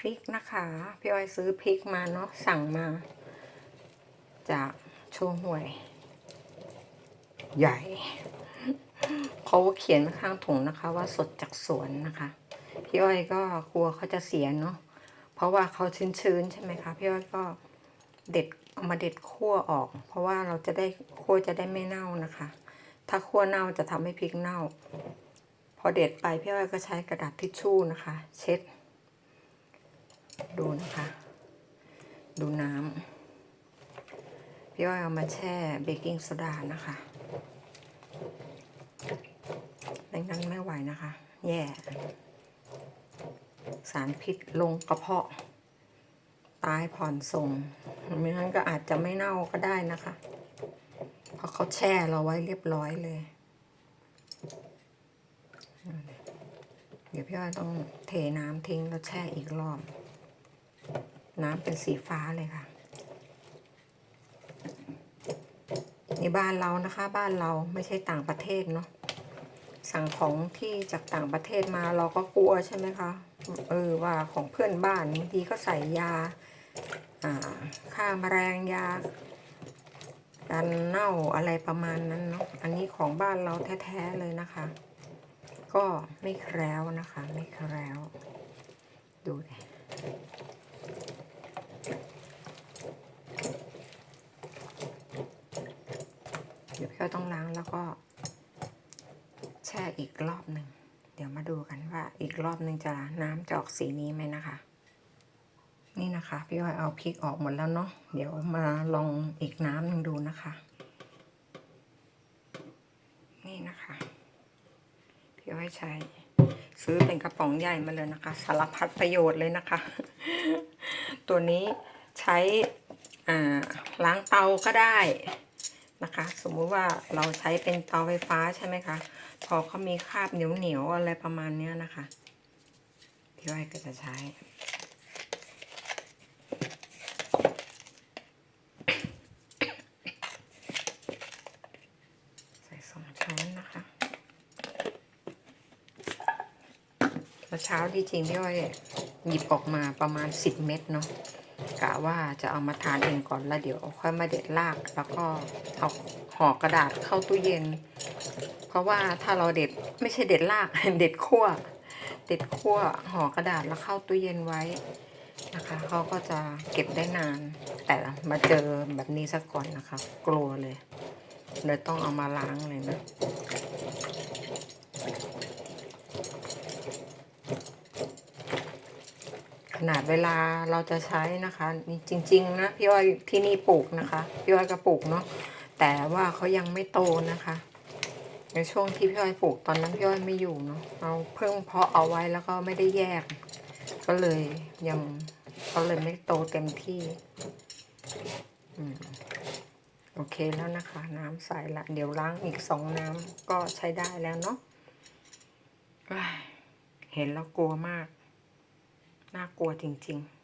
พริกนะคะ พี่อ้อยซื้อพริกมาเนาะสั่งมา จากโชห่วย ใหญ่เขาเขียนข้างถุงนะคะ ว่าสดจากสวนนะคะ พี่อ้อยก็กลัวเขาจะเสียเนาะเพราะว่าเขาชื้นๆใช่ไหมคะพี่อ้อยก็เด็ดเอามาเด็ดขั้วออก เพราะว่าเราจะได้ขั้วจะได้ไม่เน่านะคะ ถ้าขั้วเน่าจะทำให้พริกเน่า พอเด็ดไปพี่อ้อยก็ใช้กระดาษทิชชู่นะคะ เช็ด ดูนะคะ ดูน้ำพี่อ้อยเอามาแช่เบกกิ้งโซดานะคะไม่งั้นไม่ไหวนะคะ แย่ สารพิษลงกระเพาะ ตายผ่อนส่งไม่งั้นก็อาจจะไม่เน่าก็ได้นะคะ เพราะเขาแช่เราไว้เรียบร้อยเลยเดี๋ยวพี่อ้อยต้องเทน้ำทิ้งแล้วแช่อีกรอบ น้ำเป็นสีฟ้าเลยค่ะ นี่บ้านเรานะคะ บ้านเราไม่ใช่ต่างประเทศเนาะสั่งของที่จากต่างประเทศมาเราก็กลัวใช่ไหมคะเออว่าของเพื่อนบ้านบางทีก็ใส่ยาอ่าฆ่าแมลงยากันเน่าอะไรประมาณนั้นเนาะอันนี้ของบ้านเราแท้ๆเลยนะคะ ก็ไม่แคล้วนะคะ ไม่แคล้ว ดูดิเดี๋ย วพี่ก็ต้องล้างแล้วก็ แช่อีกรอบหนึ่ง เดี๋ยวมาดูกันว่าอีกรอบหนึ่งจะน้ำจะออกสีนี้ไหมนะคะ นี่นะคะ พี่อ้อยเอาพริกออกหมดแล้วเนาะเดี๋ยวมาลองอีกน้ำหนึ่งดูนะคะ นี่นะคะ พี่อ้อยใช้ซื้อเป็นกระป๋องใหญ่มาเลยนะคะ สารพัดประโยชน์เลยนะคะ ตัวนี้ใช้ล้างเตาก็ได้ นะคะ สมมุติว่าเราใช้เป็นเตาไฟฟ้าใช่ไหมคะพอเขามีคราบเหนียวเหนียวๆอะไรประมาณเนี้ยนะคะพี่อ้อยก็จะใช้ใส่สองช้นนะคะเมื่อเช้าที่จริงพี่อ้อยหยิบออกมาประมาณ10เม็ดเนาะ กะว่าจะเอามาทานเองก่อนแล้วเดี๋ยวค่อยมาเด็ดราก แล้วก็เอาห่อกระดาษเข้าตู้เย็น เพราะว่าถ้าเราเด็ดไม่ใช่เด็ดรากเด็ดขั้วเด็ดขั้วห่อกระดาษแล้วเข้าตู้เย็นไว้นะคะเขาก็จะเก็บได้นาน แต่มาเจอแบบนี้ซะก่อนนะคะ กลัวเลยเลยต้องเอามาล้างเลยนะ นาดเวลาเราจะใช้นะคะนี่จริง ๆ นะพี่อ้อยที่นี่ปลูกนะคะพี่อ้อยก็ปลูกเนาะแต่ว่าเขายังไม่โตนะคะ ในช่วงที่พี่อ้อยปลูกตอนนั้นพี่อ้อยไม่อยู่เนาะเราเพิ่งเพาะเอาไว้แล้วก็ไม่ได้แยก ก็เลยยังเขาเลยไม่โตเต็มที่อโอเคแล้วนะคะ น้ำใสละ เดี๋ยวล้างอีกสองน้ำก็ใช้ได้แล้วเนาะเห็นแล้วกลัวมาก น่ากลัวจริง ๆ